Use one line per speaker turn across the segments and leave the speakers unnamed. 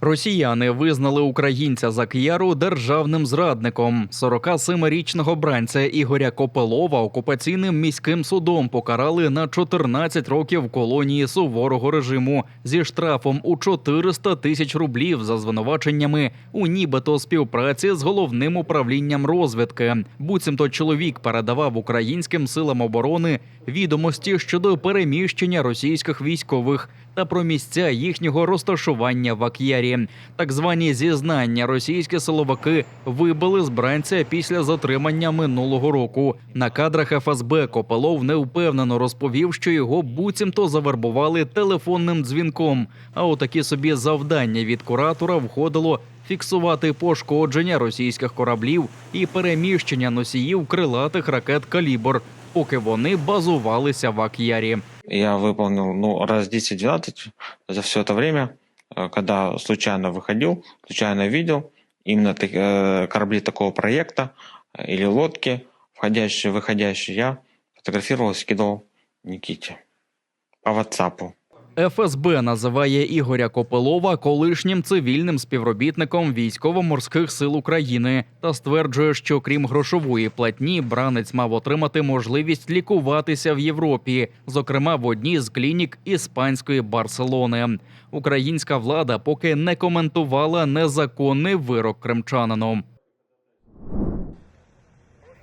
Росіяни визнали українця Зак'яру державним зрадником. 47-річного бранця Ігоря Копелова окупаційним міським судом покарали на 14 років колонії суворого режиму зі штрафом у 400 тисяч рублів за звинуваченнями у нібито співпраці з головним управлінням розвідки. Буцімто чоловік передавав українським силам оборони відомості щодо переміщення російських військових та про місця їхнього розташування в Ак'ярі. Так звані зізнання російські силовики вибили з бранця після затримання минулого року. На кадрах ФСБ Копелов невпевнено розповів, що його буцімто завербували телефонним дзвінком. А у такі собі завдання від куратора входило фіксувати пошкодження російських кораблів і переміщення носіїв крилатих ракет Калібр, поки вони базувалися в Ак'ярі.
Я выполнил ну, раз 10-12 за все это время, э, когда случайно выходил, случайно видел именно э, корабли такого проекта э, или лодки, входящие, выходящие. Я фотографировал и скидывал Никите по WhatsApp.
ФСБ називає Ігоря Копилова колишнім цивільним співробітником військово-морських сил України та стверджує, що крім грошової платні, бранець мав отримати можливість лікуватися в Європі, зокрема в одній з клінік іспанської Барселони. Українська влада поки не коментувала незаконний вирок кримчанину.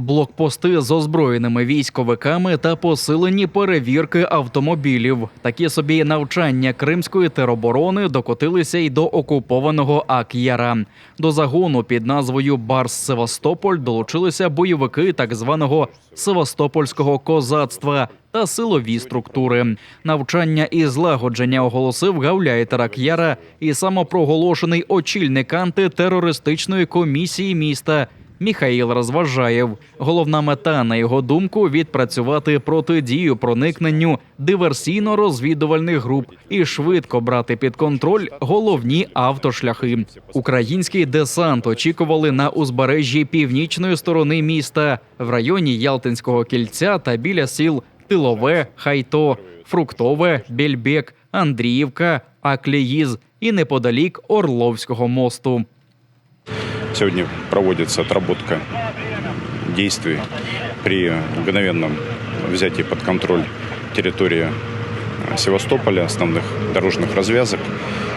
Блокпости з озброєними військовиками та посилені перевірки автомобілів. Такі собі навчання кримської тероборони докотилися й до окупованого Ак'яра. До загону під назвою Барс Севастополь долучилися бойовики так званого Севастопольського козацтва та силові структури. Навчання і злагодження оголосив гауляйтер Ак'яра і самопроголошений очільник антитерористичної комісії міста. Міхаїл Розважаєв. Головна мета, на його думку, відпрацювати протидію проникненню диверсійно-розвідувальних груп і швидко брати під контроль головні автошляхи. Український десант очікували на узбережжі північної сторони міста в районі Ялтинського кільця та біля сіл Тилове, Хайто, Фруктове, Більбек, Андріївка, Акліїз і неподалік Орловського мосту.
Сегодня проводится отработка действий при мгновенном взятии под контроль территории э, Севастополя, основных дорожных развязок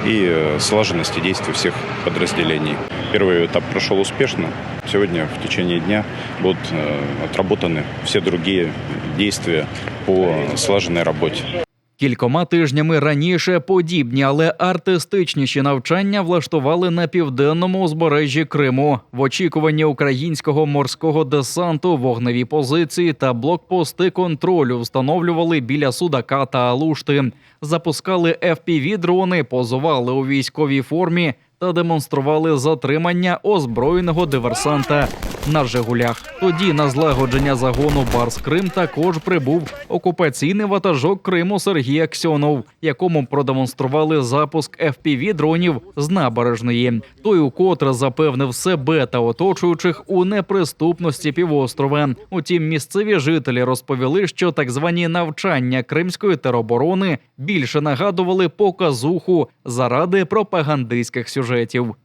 и э, слаженности действий всех подразделений. Первый этап прошел успешно. Сегодня в течение дня будут э, отработаны все другие действия по слаженной работе.
Кількома тижнями раніше подібні, але артистичніші навчання влаштували на південному узбережжі Криму в очікуванні українського морського десанту, вогневі позиції та блокпости контролю встановлювали біля Судака та Алушти. Запускали fpv дрони, позували у військовій формі та демонстрували затримання озброєного диверсанта на Жигулях. Тоді на злагодження загону Барс Крим також прибув окупаційний ватажок Криму Сергій Аксьонов, якому продемонстрували запуск fpv дронів з набережної. Той укотре запевнив себе та оточуючих у неприступності півострова. Утім, місцеві жителі розповіли, що так звані навчання кримської тероборони більше нагадували показуху заради пропагандистських сюжетів.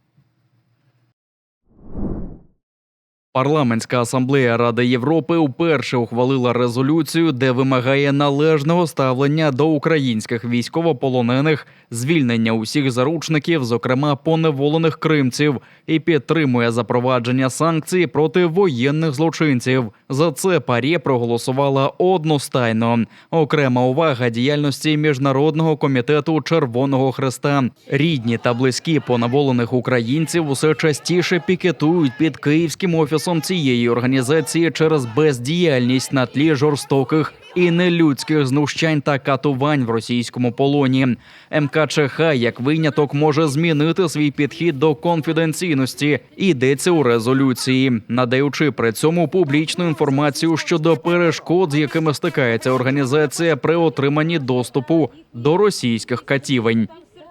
Парламентська асамблея Ради Європи вперше ухвалила резолюцію, де вимагає належного ставлення до українських військовополонених, звільнення усіх заручників, зокрема поневолених кримців, і підтримує запровадження санкцій проти воєнних злочинців. За це парі проголосувала одностайно. Окрема увага діяльності міжнародного комітету Червоного Хреста. Рідні та близькі поневолених українців усе частіше пікетують під київським офісом цієї організації через бездіяльність на тлі жорстоких і нелюдських знущань та катувань в російському полоні. МКЧХ як виняток може змінити свій підхід до конфіденційності. Йдеться у резолюції, надаючи при цьому публічну інформацію щодо перешкод, з якими стикається організація при отриманні доступу до російських катівень.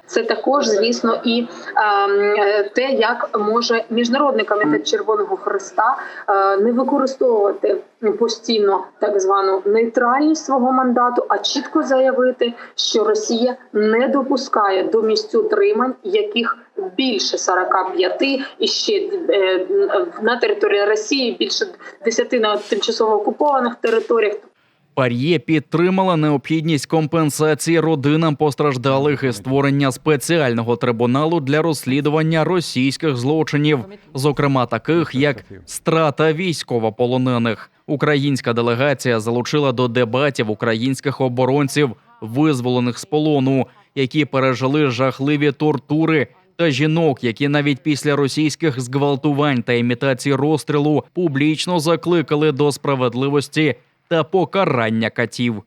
Це також, звісно, і е, те, як може міжнародний комітет Червоного Христа е, не використовувати постійно так звану нейтральність свого мандату, а чітко заявити, що Росія не допускає до місць утримань, яких більше 45, і ще е, на території Росії більше 10 на тимчасово окупованих територіях.
Пар'є підтримала необхідність компенсації родинам постраждалих і створення спеціального трибуналу для розслідування російських злочинів, зокрема таких як страта військовополонених. Українська делегація залучила до дебатів українських оборонців, визволених з полону, які пережили жахливі тортури. Та жінок, які навіть після російських зґвалтувань та імітації розстрілу публічно закликали до справедливості та покарання катів.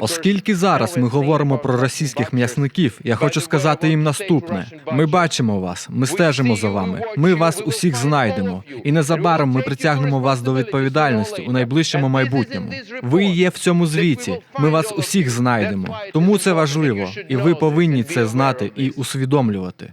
Оскільки зараз ми говоримо про російських м'ясників, я хочу сказати їм наступне: ми бачимо вас, ми стежимо за вами. Ми вас усіх знайдемо, і незабаром ми притягнемо вас до відповідальності у найближчому майбутньому. Ви є в цьому звіті. Ми вас усіх знайдемо. Тому це важливо, і ви повинні це знати і усвідомлювати.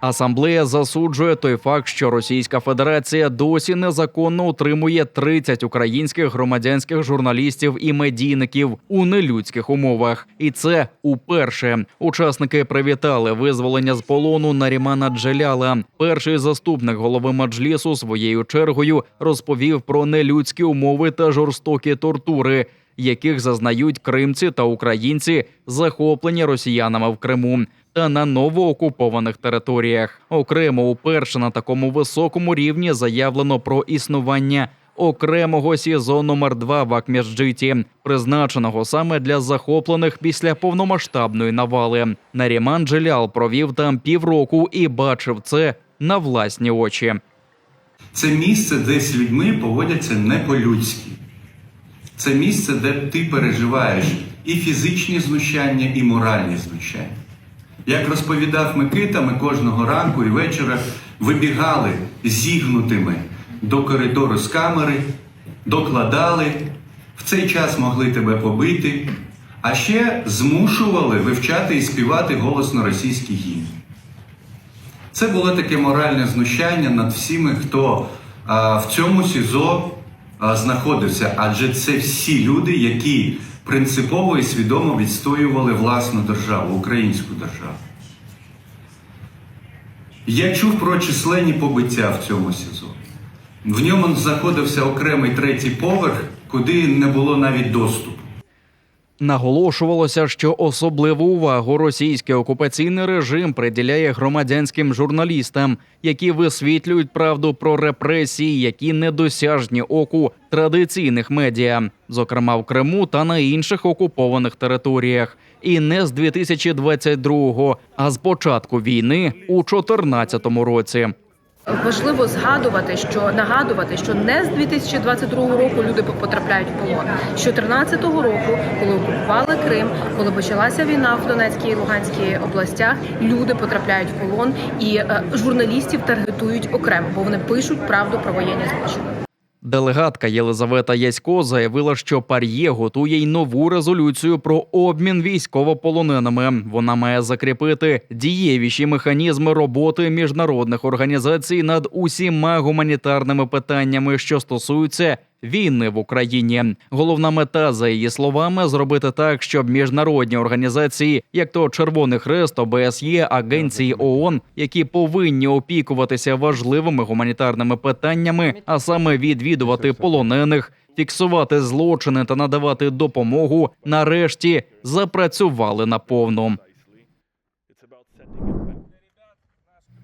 Асамблея засуджує той факт, що Російська Федерація досі незаконно утримує 30 українських громадянських журналістів і медійників у нелюдських умовах. І це уперше учасники привітали визволення з полону Нарімана Джеляла. Перший заступник голови Маджлісу своєю чергою розповів про нелюдські умови та жорстокі тортури. Яких зазнають кримці та українці, захоплені росіянами в Криму та на новоокупованих територіях. Окремо уперше на такому високому рівні заявлено про існування окремого СІЗО номер 2 в Акміжджиті, призначеного саме для захоплених після повномасштабної навали. Наріман Джелял провів там півроку і бачив це на власні очі.
Це місце, де з людьми поводяться не по-людськи. Це місце, де ти переживаєш і фізичні знущання, і моральні знущання. Як розповідав Микита, ми кожного ранку і вечора вибігали зігнутими до коридору з камери, докладали, в цей час могли тебе побити, а ще змушували вивчати і співати голосно російський гімн. Це було таке моральне знущання над всіми, хто а, в цьому СІЗО а, знаходився, адже це всі люди, які принципово і свідомо відстоювали власну державу, українську державу. Я чув про численні побиття в цьому СІЗО. В ньому знаходився окремий третій поверх, куди не було навіть доступу.
Наголошувалося, що особливу увагу російський окупаційний режим приділяє громадянським журналістам, які висвітлюють правду про репресії, які недосяжні оку традиційних медіа, зокрема в Криму та на інших окупованих територіях. І не з 2022-го, а з початку війни у 2014 році.
Важливо згадувати, що нагадувати, що не з 2022 року люди потрапляють в полон. З 2014 року, коли окупували Крим, коли почалася війна в Донецькій і Луганській областях, люди потрапляють в полон і е, журналістів таргетують окремо, бо вони пишуть правду про воєнні злочини.
Делегатка Єлизавета Ясько заявила, що Пар'є готує й нову резолюцію про обмін військовополоненими. Вона має закріпити дієвіші механізми роботи міжнародних організацій над усіма гуманітарними питаннями, що стосуються війни в Україні. Головна мета, за її словами, зробити так, щоб міжнародні організації, як то Червоний Хрест, ОБСЄ, агенції ООН, які повинні опікуватися важливими гуманітарними питаннями, а саме відвідувати полонених. Фіксувати злочини та надавати допомогу нарешті запрацювали наповну.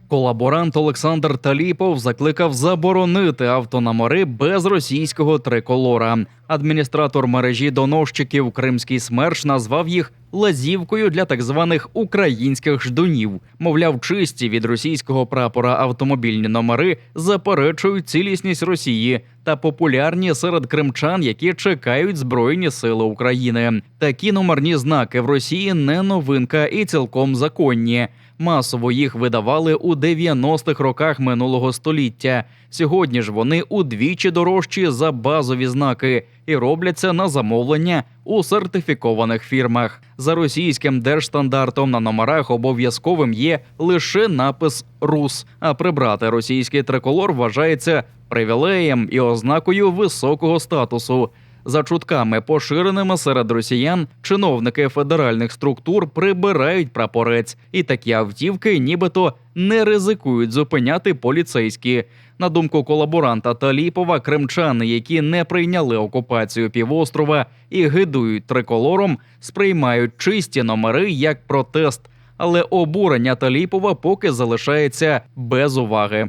Колаборант Олександр Таліпов закликав заборонити автономори без російського триколора. Адміністратор мережі доносчиків Кримський смерч назвав їх лазівкою для так званих українських ждунів. Мовляв, чисті від російського прапора автомобільні номери заперечують цілісність Росії та популярні серед кримчан, які чекають збройні сили України. Такі номерні знаки в Росії не новинка і цілком законні. Масово їх видавали у 90-х роках минулого століття. Сьогодні ж вони удвічі дорожчі за базові знаки і робляться на замовлення у сертифікованих фірмах. За російським держстандартом на номерах обов'язковим є лише напис Рус, а прибрати російський триколор вважається привілеєм і ознакою високого статусу. За чутками, поширеними серед росіян, чиновники федеральних структур прибирають прапорець, і такі автівки нібито не ризикують зупиняти поліцейські. На думку колаборанта Таліпова, кримчани, які не прийняли окупацію півострова і гидують триколором, сприймають чисті номери як протест. Але обурення Таліпова поки залишається без уваги.